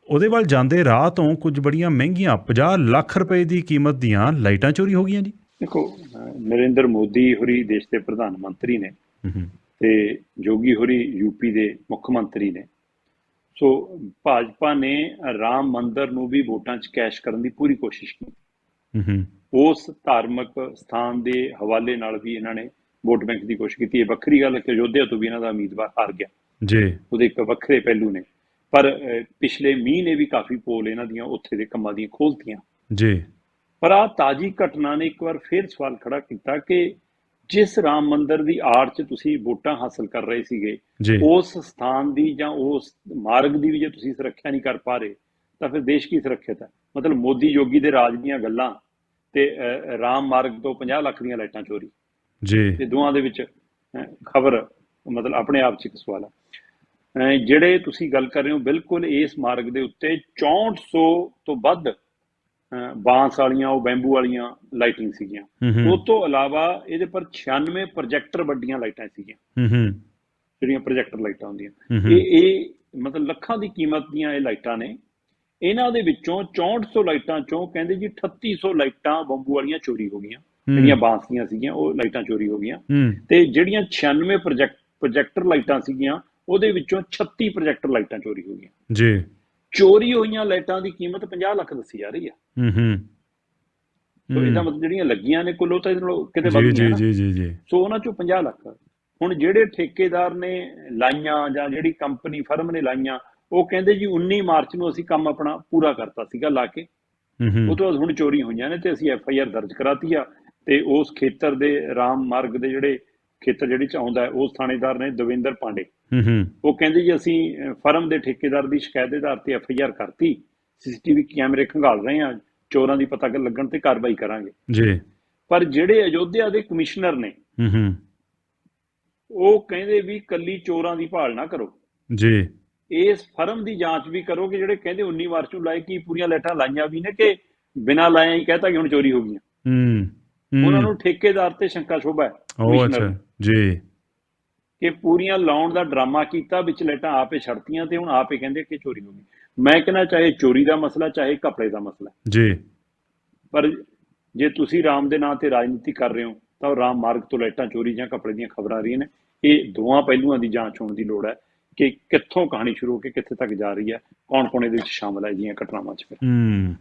ਉਹਦੇ ਵੱਲ ਜਾਂਦੇ ਰਾਹ ਤੋਂ ਕੁਝ ਬੜੀਆਂ ਮਹਿੰਗੀਆਂ 50 ਲੱਖ ਰੁਪਏ ਦੀ ਕੀਮਤ ਦੀਆਂ ਲਾਈਟਾਂ ਚੋਰੀ ਹੋ ਗਈਆਂ ਜੀ। ਦੇਖੋ ਨਰਿੰਦਰ ਮੋਦੀ ਹੋਰੀ ਦੇਸ਼ ਦੇ ਪ੍ਰਧਾਨ ਮੰਤਰੀ ਨੇ ਤੇ ਜੋਗੀ ਹੋਰੀ ਯੂਪੀ ਦੇ ਮੁੱਖ ਮੰਤਰੀ ਨੇ। ਸੋ ਭਾਜਪਾ ਨੇ ਰਾਮ ਮੰਦਰ ਨੂੰ ਵੀ ਵੋਟਾਂ 'ਚ ਕੈਸ਼ ਕਰਨ ਦੀ ਪੂਰੀ ਕੋਸ਼ਿਸ਼ ਕੀਤੀ। ਹੂੰ ਹੂੰ। ਉਸ ਧਾਰਮਿਕ ਸਥਾਨ ਦੇ ਹਵਾਲੇ ਨਾਲ ਵੀ ਇਹਨਾਂ ਨੇ ਵੋਟ ਬੈਂਕ ਦੀ ਕੋਸ਼ਿਸ਼ ਕੀਤੀ। ਇਹ ਵੱਖਰੀ ਗੱਲ ਹੈ ਕਿ ਅਯੋਧਿਆ ਤੋਂ ਵੀ ਇਹਨਾਂ ਦਾ ਉਮੀਦਵਾਰ ਹਾਰ ਗਿਆ। ਜੀ। ਉਹਦੇ ਇੱਕ ਵੱਖਰੇ ਪਹਿਲੂ ਨੇ। ਪਰ ਪਿਛਲੇ ਮੀਂਹ ਨੇ ਵੀ ਕਾਫੀ ਪੋਲ ਇਹਨਾਂ ਦੀਆਂ ਉੱਥੇ ਦੇ ਕੰਮਾਂ ਦੀਆਂ ਖੋਲਤੀਆਂ। ਜੀ। ਪਰ ਆ ਤਾਜੀ ਘਟਨਾ ਨੇ ਇੱਕ ਵਾਰ ਫੇਰ ਸਵਾਲ ਖੜਾ ਕੀਤਾ ਕਿ ਜਿਸ ਰਾਮ ਮੰਦਿਰ ਦੀ ਆੜ 'ਚ ਤੁਸੀਂ ਵੋਟਾਂ ਹਾਸਲ ਕਰ ਰਹੇ ਸੀਗੇ ਉਸ ਸਥਾਨ ਦੀ ਜਾਂ ਉਸ ਮਾਰਗ ਦੀ ਵੀ ਜੇ ਤੁਸੀਂ ਸੁਰੱਖਿਆ ਨਹੀਂ ਕਰ ਪਾ ਰਹੇ ਤਾਂ ਫਿਰ ਦੇਸ਼ ਕੀ ਸੁਰੱਖਿਅਤ ਹੈ? ਮਤਲਬ ਮੋਦੀ ਯੋਗੀ ਦੇ ਰਾਜ ਦੀਆਂ ਗੱਲਾਂ ਤੇ ਰਾਮ ਮਾਰਗ ਤੋਂ 50 ਲੱਖ ਦੀਆਂ ਲਾਈਟਾਂ ਚੋਰੀ। ਜੀ। ਤੇ ਦੋਵਾਂ ਦੇ ਵਿੱਚ ਖਬਰ ਮਤਲਬ ਆਪਣੇ ਆਪ 'ਚ ਇੱਕ ਸਵਾਲ ਹੈ ਅਹ, ਜਿਹੜੇ ਤੁਸੀਂ ਗੱਲ ਕਰ ਰਹੇ ਹੋ ਬਿਲਕੁਲ ਇਸ ਮਾਰਗ ਦੇ ਉੱਤੇ 6400 ਤੋਂ ਵੱਧ ਬਾਂਸ ਵਾਲੀਆਂ ਉਹ ਬੈਂਬੂ ਵਾਲੀਆਂ ਲਾਈਟਿੰਗ ਸੀਗੀਆਂ। ਉਹ ਤੋਂ ਇਲਾਵਾ ਇਹਦੇ ਪਰ 96 ਪ੍ਰੋਜੈਕਟਰ ਵੱਡੀਆਂ ਲਾਈਟਾਂ ਸੀਗੀਆਂ। ਹੂੰ ਹੂੰ। ਜਿਹੜੀਆਂ ਪ੍ਰੋਜੈਕਟਰ ਲਾਈਟਾਂ ਹੁੰਦੀਆਂ। ਇਹ ਇਹ ਮਤਲਬ ਲੱਖਾਂ ਦੀ ਕੀਮਤ ਦੀਆਂ ਇਹ ਲਾਈਟਾਂ ਨੇ। ਇਹਨਾਂ ਦੇ ਵਿੱਚੋਂ 6400 ਲਾਈਟਾਂ ਚੋਂ ਕਹਿੰਦੇ ਜੀ 3800 ਲਾਈਟਾਂ ਬੰਬੂ ਵਾਲੀਆਂ ਚੋਰੀ ਹੋ ਗਈਆਂ। ਜਿਹੜੀਆਂ ਬਾਂਸ ਦੀਆਂ ਸੀਗੀਆਂ ਉਹ ਲਾਈਟਾਂ ਚੋਰੀ ਹੋ ਗਈਆਂ। ਤੇ ਜਿਹੜੀਆਂ 96 ਪ੍ਰੋਜੈਕਟ ਪ੍ਰੋਜੈਕਟਰ ਲਾਈਟਾਂ ਸੀਗੀਆਂ ਉਹਦੇ ਵਿੱਚੋਂ 36 ਪ੍ਰੋਜੈਕਟਰ ਲਾਈਟਾਂ ਚੋਰੀ ਹੋ ਗਈਆਂ। ਜੀ। ਚੋਰੀ ਹੋਈਆਂ ਲਾਈਟਾਂ ਦੀ ਕੀਮਤ 50 ਲੱਖ ਦੱਸੀ ਜਾ ਰਹੀ ਆ। ਹੂੰ ਹੂੰ। ਸੋ ਇਹਦਾ ਮਤਲਬ ਜਿਹੜੀਆਂ ਲੱਗੀਆਂ ਨੇ ਕੁੱਲ ਉਹ ਤਾਂ ਇਹਦੇ ਨਾਲੋਂ ਕਿਤੇ ਵੱਧ ਨਾ ਜੀ ਜੀ ਜੀ ਸੋ ਉਹਨਾਂ ਚੋਂ 50 ਲੱਖ। ਹੁਣ ਜਿਹੜੇ ਠੇਕੇਦਾਰ ਨੇ ਲਾਈਆਂ ਜਾਂ ਜਿਹੜੀ ਕੰਪਨੀ ਫਰਮ ਨੇ ਲਾਈਆਂ ਉਹ ਕਹਿੰਦੇ ਜੀ 19 ਮਾਰਚ ਨੂੰ ਅਸੀਂ ਕੰਮ ਆਪਣਾ ਪੂਰਾ ਕਰਤਾ ਸੀਗਾ ਲਾ ਕੇ। ਉਹ ਤੋਂ ਬਾਅਦ ਹੁਣ ਚੋਰੀ ਹੋਈਆਂ ਨੇ ਤੇ ਅਸੀਂ ਐਫ ਆਈ ਆਰ ਦਰਜ ਕਰਾਤੀ ਆ ਤੇ ਉਸ ਖੇਤਰ ਦੇ ਰਾਮ ਮਾਰਗ ਦੇ ਜਿਹੜੇ ਖੇਤਰ ਜਿਹੜੀ ਚ ਆਉਂਦਾ ਹੈ ਉਸ ਥਾਣੇਦਾਰ ਨੇ ਦਵਿੰਦਰ ਪਾਂਡੇ। ਉਹ ਕਹਿੰਦੇ ਜੀ ਅਸੀਂ ਫਰਮ ਦੇ ਠੇਕੇਦਾਰ ਦੀ ਸ਼ਿਕਾਇਤ ਦੇ ਆਧਾਰ ਤੇ ਐਫ ਆਈ ਆਰ ਕਰਤੀ ਸੀਸੀਟੀਵੀ ਕੈਮਰੇ ਖੰਗਾਲ ਰਹੇ ਆ ਚੋਰਾਂ ਦੀ ਪਤਾ ਲੱਗਣ ਤੇ ਕਾਰਵਾਈ ਕਰਾਂਗੇ। ਜੀ। ਪਰ ਜਿਹੜੇ ਅਯੋਧਿਆ ਦੇ ਕਮਿਸ਼ਨਰ ਨੇ ਹੂੰ ਹੂੰ। ਉਹ ਕਹਿੰਦੇ ਵੀ ਕੱਲੀ ਚੋਰਾਂ ਦੀ ਭਾਲ ਨਾ ਕਰੋ। ਜੀ। ਇਸ ਫਰਮ ਦੀ ਜਾਂਚ ਵੀ ਕਰੋ ਕਿ ਜਿਹੜੇ ਕਹਿੰਦੇ 19 ਮਾਰਚ ਨੂੰ ਲਾਏ ਕੀ ਪੂਰੀਆਂ ਲਾਈਟਾਂ ਲਾਈਆਂ ਵੀ ਨੇ ਕਿ ਬਿਨਾਂ ਲਾਇਆ ਹੀ ਕਹਤਾ ਕਿ ਹੁਣ ਚੋਰੀ ਹੋ ਗਈਆਂ? ਹੂੰ। ਉਹਨਾਂ ਨੂੰ ਠੇਕੇਦਾਰ ਤੇ ਸ਼ੰਕਾ ਸ਼ੋਭਾ ਹੈ ਉਹ ਅੱਛਾ। ਜੀ। ਕਿ ਪੂਰੀਆਂ ਲਾਉਣ ਦਾ ਡਰਾਮਾ ਕੀਤਾ ਵਿੱਚ ਲਾਈਟਾਂ ਆਪੇ ਛੜਤੀਆਂ ਤੇ ਹੁਣ ਆਪੇ ਕਹਿੰਦੇ ਕਿ ਚੋਰੀ ਹੋ ਗਈ। ਮੈਂ ਕਹਿੰਦਾ ਚਾਹੇ ਚੋਰੀ ਦਾ ਮਸਲਾ ਚਾਹੇ ਕਪੜੇ ਦਾ ਮਸਲਾ। ਜੀ। ਪਰ ਜੇ ਤੁਸੀਂ ਰਾਮ ਦੇ ਨਾਂ ਤੇ ਰਾਜਨੀਤੀ ਕਰ ਰਹੇ ਹੋ ਤਾਂ ਰਾਮ ਮਾਰਗ ਤੋਂ ਲਾਈਟਾਂ ਚੋਰੀ ਜਾਂ ਕਪੜੇ ਦੀਆਂ ਖਬਰਾਂ ਆ ਰਹੀਆਂ ਨੇ। ਇਹ ਦੋਵਾਂ ਪਹਿਲੂਆਂ ਦੀ ਜਾਂਚ ਹੋਣ ਦੀ ਲੋੜ ਹੈ। ਕਿ ਕਿੱਥੋਂ ਕਹਾਣੀ ਸ਼ੁਰੂ ਹੋ ਕੇ ਕਿੱਥੇ ਤੱਕ ਜਾ ਰਹੀ ਹੈ ਕੌਣ ਕੌਣ ਇਹਦੇ ਵਿੱਚ ਸ਼ਾਮਲ ਹੈ ਜੀਆਂ ਘਟਨਾਵਾਂ 'ਚ ਫਿਰ? ਹੂੰ।